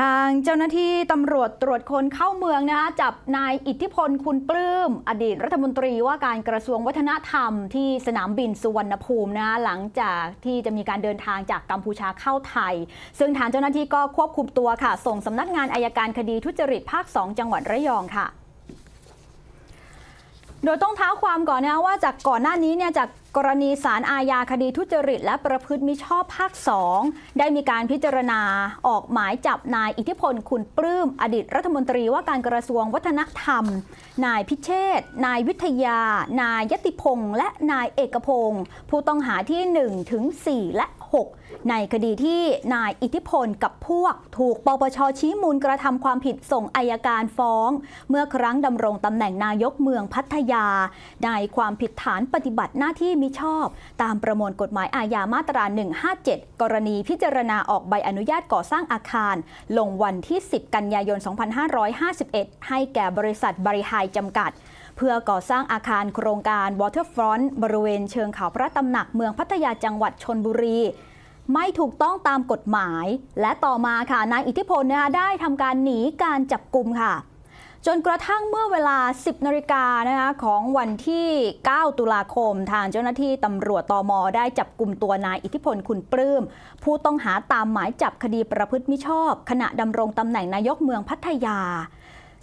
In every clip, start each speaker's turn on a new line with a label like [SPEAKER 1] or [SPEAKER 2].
[SPEAKER 1] ทางเจ้าหน้าที่ตำรวจตรวจคนเข้าเมืองนะคะจับนายอิทธิพลคุณปลื้ม อดีตรัฐมนตรีว่าการกระทรวงวัฒนธรรมที่สนามบินสุวรรณภูมินะะหลังจากที่จะมีการเดินทางจากกัมพูชาเข้าไทย ซึ่งทางเจ้าหน้าที่ก็ควบคุมตัวค่ะ ส่งสำนักงานอายการคดีทุจริตภาค 2 จังหวัดระยองค่ะ โดยต้องเท้าความก่อนนะว่าจากก่อนหน้านี้เนี่ยจากกรณีสารอาญาคดีทุจริต และประพฤติมิชอบภาค 2 ได้มีการพิจารณาออกหมายจับนายอิทธิพลคุณปลื้มอดีตรัฐมนตรีว่าการกระทรวงวัฒนธรรม นายพิเชษนายวิทยา นายยติพงษ์และนายเอกพงศ์ผู้ต้องหาที่ 1 ถึง 4 และ 6 ในคดีที่นายอิทธิพลกับพวก ถูกปปชชี้มูลกระทำความผิดส่งอายการฟ้อง เมื่อครั้งดำรงตำแหน่งนายกเมืองพัทยา ในความผิดฐานปฏิบัติหน้าที่มิชอบ ตามประมวลกฎหมายอาญามาตรา 157 กรณีพิจารณาออกใบอนุญาตก่อสร้างอาคาร ลงวันที่ 10 กันยายน 2551 ให้แก่บริษัทบริหายจำกัดเพื่อก่อสร้างอาคารโครงการ Waterfront บริเวณเชิงเขาพระตำหนักเมืองพัทยาจังหวัดชนบุรี ไม่ถูกต้องตามกฎหมาย และต่อมาค่ะนายอิทธิพลนะคะได้ทำการหนีการจับกลุ่มค่ะ จนกระทั่งเมื่อเวลา 10นาฬิกานะคะของวันที่ 9 ตุลาคม ทางเจ้าหน้าที่ตำรวจตอมอได้จับกลุ่มตัวนายอิทธิพลคุณปลื้ม ผู้ต้องหาตามหมายจับคดีประพฤติมิชอบ ขณะดำรงตำแหน่งนายกเมืองพัทยา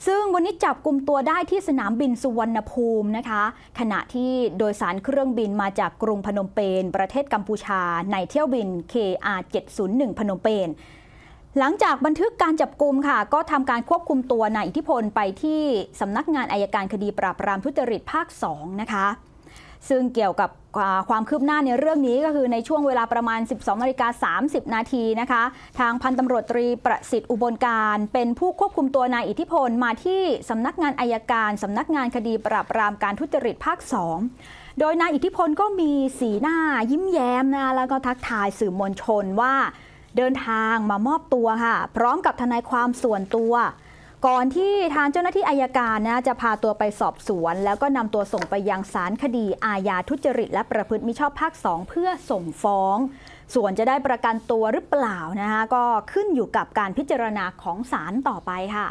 [SPEAKER 1] ซึ่งวันนี้จับกลุ่มตัวได้ที่สนามบินสุวรรณภูมินะคะ ขณะที่โดยสารเครื่องบินมาจากกรุงพนมเปญประเทศกัมพูชา ในเที่ยวบิน KR 701พนมเปญหลังจากบันทึกการจับกลุ่มค่ะ ก็ทำการควบคุมตัวนายอิทธิพลไปที่สำนักงานอายการคดีปราบปรามทุจริตภาค 2 นะคะ ซึ่งเกี่ยวกับความคืบหน้าในเรื่องนี้ก็คือในช่วงเวลาประมาณ 12นาฬิกา30 นาทีนะคะ ทางพันตำรวจตรีประสิทธิ์อุบลการ เป็นผู้ควบคุมตัวนายอิทธิพลมาที่สำนักงานอายการสำนักงานคดีปราบปรามการทุจริตภาค 2 โดยนายอิทธิพลก็มีสีหน้ายิ้มแย้มนะแล้วก็ทักทายสื่อมวลชนว่า เดินทางมามอบตัวค่ะ พร้อมกับทนายความส่วนตัว ก่อนที่ทางเจ้าหน้าที่อายการนะจะพาตัวไปสอบสวน แล้วก็นำตัวส่งไปยังศาลคดีอาญาทุจริต และประพฤติมิชอบภาค 2 เพื่อส่งฟ้อง ส่วนจะได้ประกันตัวหรือเปล่านะคะก็ขึ้นอยู่กับการพิจารณาของศาลต่อไปค่ะ